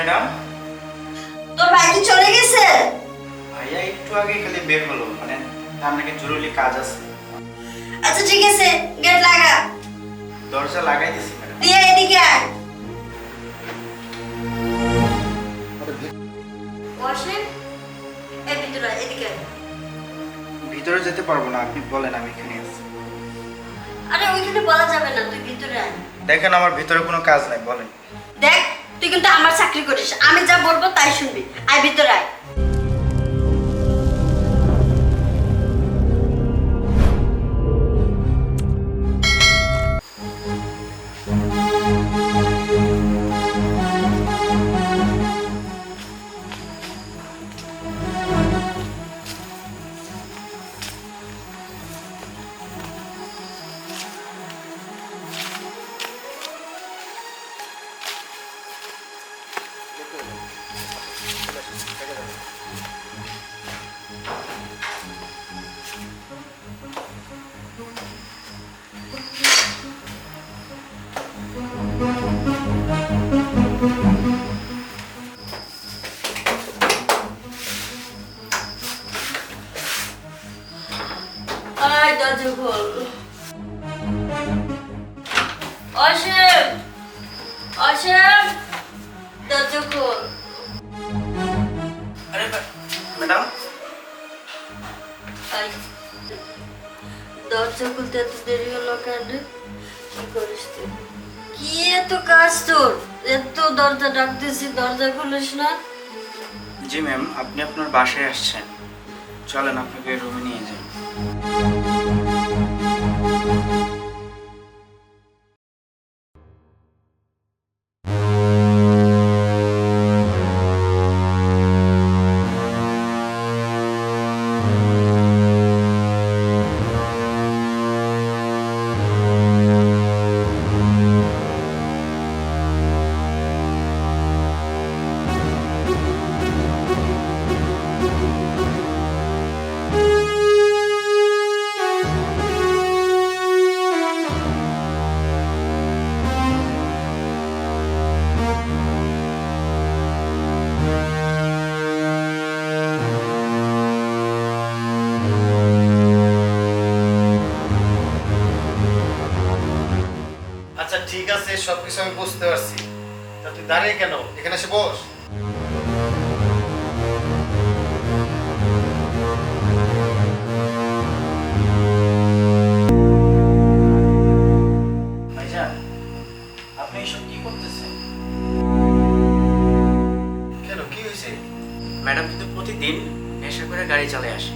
Madam. তোর ভাই কি চলে গেছে? ভাইয়া একটু আগে খালি বের হলো মানে তার নাকি জরুরি কাজ আছে। আচ্ছা ঠিক আছে গেট লাগা। দরজা লাগাই দিছি ম্যাডাম। এদিকে আয়। ভিতরে ভিতরে যেতে পারব না আপনি বলেন আমি এখানে আছি। আরে ওইখানে বলা যাবে না তুই ভিতরে আয়। দেখেন আমার ভিতরে কোনো কাজ নাই বলেন। দেখ তুই কিন্তু আমার চাকরি করিস। আমি যা বলব তাই শুনবি। আয় ভিতরে আয়। খোল অসীম অসীম দরজা আরে ম্যাডাম। দরজা খুলতে এত দেরি হলো কেন? কি করিস তুই? কি এত কাজ তোর? এত দরজা ডাকতেছি দরজা খুলিস না? জি ম্যাম আপনি আপনার বাসায় আসছেন। চলেন আপনাকে রুমে নিয়ে যাই। সবকিছু আমি বুঝতে পারছি। তা তুই দাঁড়িয়ে কেন? এখানে এসে বস। আপনি কি করতেছেন? কেন, কি হয়েছে? ম্যাডাম প্রতিদিন করে গাড়ি চালিয়ে আসে।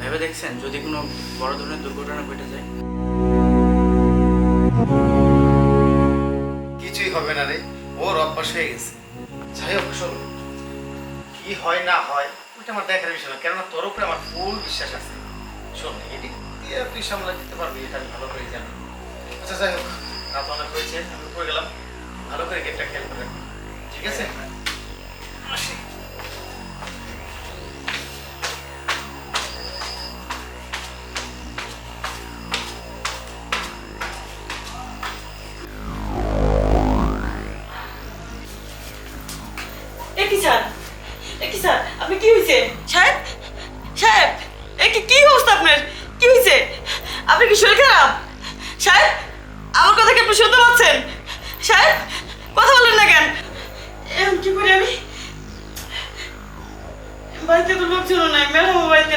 ভেবে দেখছেন, যদি কোনো বড় ধরনের দুর্ঘটনা ঘটে যায়? হবে না রে? ওর অভ্যাস হয়ে গেছে। যাই হোক, শোন। কি হয় না হয়, ওইটা আমার দেখার বিষয় না। কেননা তোর উপরে আমার ফুল বিশ্বাস আছে। শোন এটি দিয়ে তুই সামলা দিতে পারবি, এটা আমি ভালো করে জানি। আচ্ছা যাই হোক, রাত অনেক হয়েছে, আমি উপরে গেলাম। ভালো করে গেটটা খেয়াল করে ঠিক আছে? আসি। আপনার? কি হয়েছে? আপনি কি শরীর খারাপ? সাহেব, আমার কথা কি আপনি পাচ্ছেন? সাহেব, কথা বলেন না কেন? কি করি আমি? বাড়িতে তো লোকজন নাই, ম্যাডামও বাড়িতে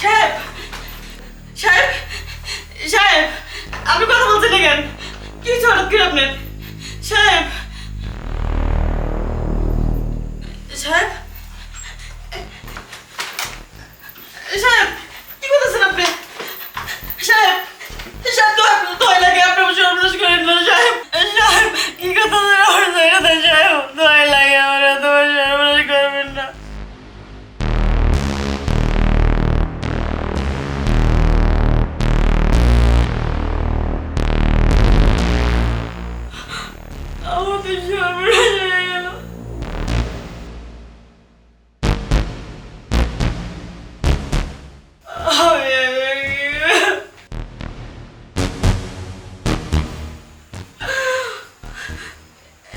সাহেব! সাহেব! সাহেব! আপনি কথা বলছেন কি হঠাৎ আপনার? তো সর্বনাশ হয়ে গেল আমি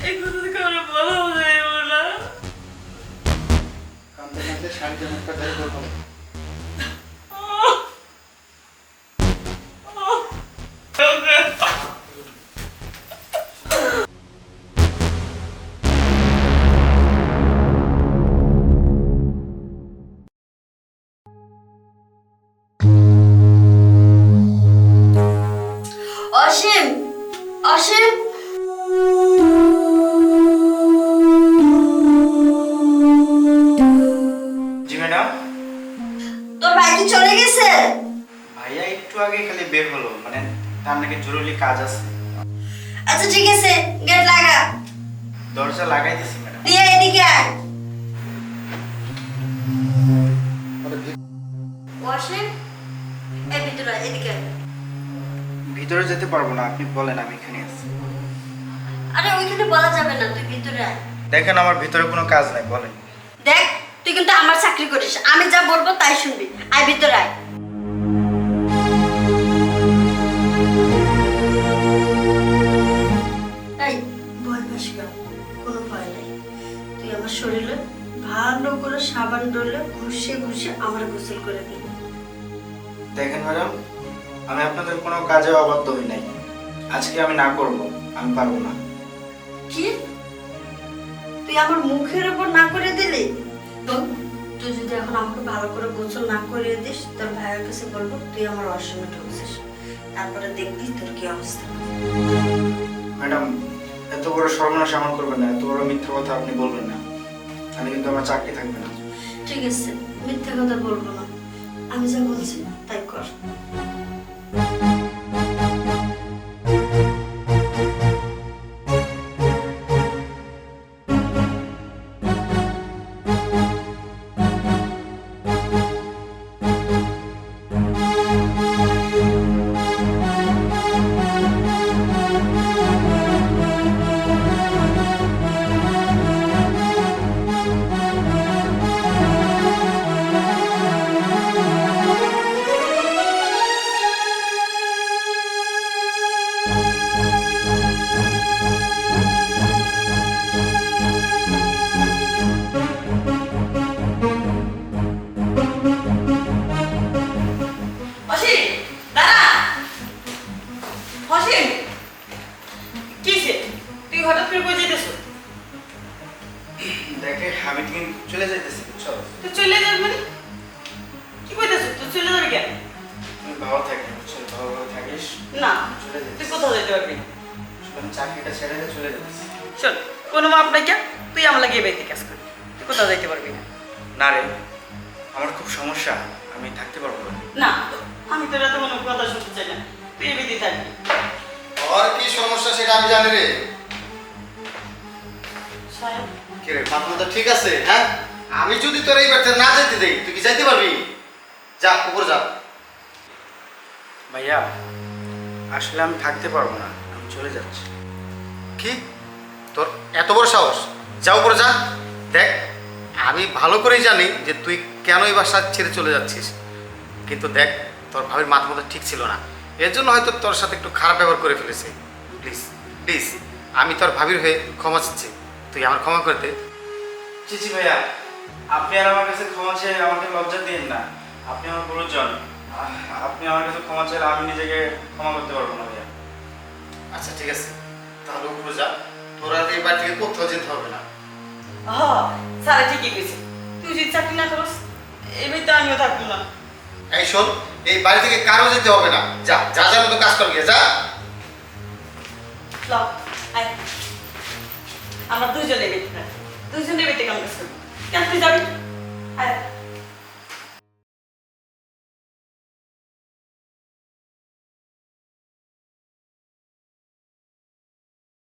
এই কথা তো কারও বলাও যাইব না কান্দে কান্দে শাড়িতে মুখটা ধরে তার নাকি জরুরি কাজ আছে। আচ্ছা ঠিক আছে গেট লাগা। দরজা লাগাই দিছি ম্যাডাম। দিয়ে এদিকে আয়। এই ভিতরে এদিকে। ভিতরে যেতে পারব না আপনি বলেন আমি এখানে আছি। আরে ওইখানে বলা যাবে না তুই ভিতরে আয়। দেখেন আমার ভিতরে কোনো কাজ নাই বলেন। দেখ তুই কিন্তু আমার চাকরি করিস আমি যা বলব তাই শুনবি। আয় ভিতরে আয়। ভালো করে সাবান ডলে ঘষে ঘষে আমার গোসল করে দিবি দেখেন ম্যাডাম আমি আপনাদের কোনো কাজে অবাধ্য হই নাই। আজকে আমি না করব আমি পারব না। কি? তুই আমার মুখের উপর না করে দিলি? শোন, তুই যদি এখন আমাকে ভালো করে গোসল না করিয়ে দিস তোর ভাইয়ের কাছে বলব তুই আমার অসমে ঢুকছিস। তারপরে দেখবি তোর কি অবস্থা। ম্যাডাম এত বড় সর্বনাশ আমার করবেন না এত বড় মিথ্যা কথা আপনি বলবেন না। তাহলে কিন্তু আমার চাকরি থাকবে না। ঠিক আছে, মিথ্যা কথা বলব না। আমি যা বলছি, তাই কর। দেখে আমি কিন্তু চলে যাইতেছি বুঝছ? তুই চলে যাবি মানে? কি কইতেছ? তুই চলে যাবি কেন? তুমি ভালো থাকি বুঝছ? ভালো ভালো থাকিস না চলে তুই কোথাও যেতে পারবি না। আমি চাকরিটা ছেড়ে দিয়ে চলে যেতেছি শোন কোনো মাপ নাই কেন? তুই আমার লাগিয়ে বেঁধে কাজ কর। তুই কোথাও যাইতে পারবি না। না রে আমার খুব সমস্যা আমি থাকতে পারব না। না আমি তোর এত কোনো কথা শুনতে চাই না। তুই বেঁধে থাকবি। ওর কি সমস্যা সেটা আমি জানি রে। সাহেব কি রে? মাথা মাথা ঠিক আছে হ্যাঁ? আমি যদি তোর এই বাড়িতে না যেতে দেই তুই কি যাইতে পারবি? যা উপর যা। ভাইয়া আসলে আমি থাকতে পারব না আমি চলে যাচ্ছি। কি? তোর এত বড় সাহস? যা উপরে যা। দেখ আমি ভালো করেই জানি যে তুই কেন এই বাসা ছেড়ে চলে যাচ্ছিস। কিন্তু দেখ তোর ভাবির মাথা মতো ঠিক ছিল না। এর জন্য হয়তো তোর সাথে একটু খারাপ ব্যবহার করে ফেলেছে। প্লিজ প্লিজ আমি তোর ভাবির হয়ে ক্ষমা চাচ্ছি। তুই আমার ক্ষমা করে দে। চিচি ভাইয়া আপনি আর আমার কাছে ক্ষমা চেয়ে আমাকে লজ্জা দিন না। আপনি আমার গুরুজন। আপনি আমার কাছে ক্ষমা চাইলে আমি নিজেকে ক্ষমা করতে পারব না ভাইয়া। আচ্ছা ঠিক আছে। তাহলে উপরে যা। তোর আর এই বাড়ি থেকে কোথাও যেতে হবে না। হ স্যার ঠিকই কইছে। তুই যদি চাকরি না করস এবার তো আমিও থাকব না। এই শোন এই বাড়ি থেকে কারও যেতে হবে না। যা যা যার মতো কাজ কর গিয়ে যা। আয়। আমরা দুজনে বেটে দুজনে বেটে কাজ করব কেন তুই যাবি? আয়।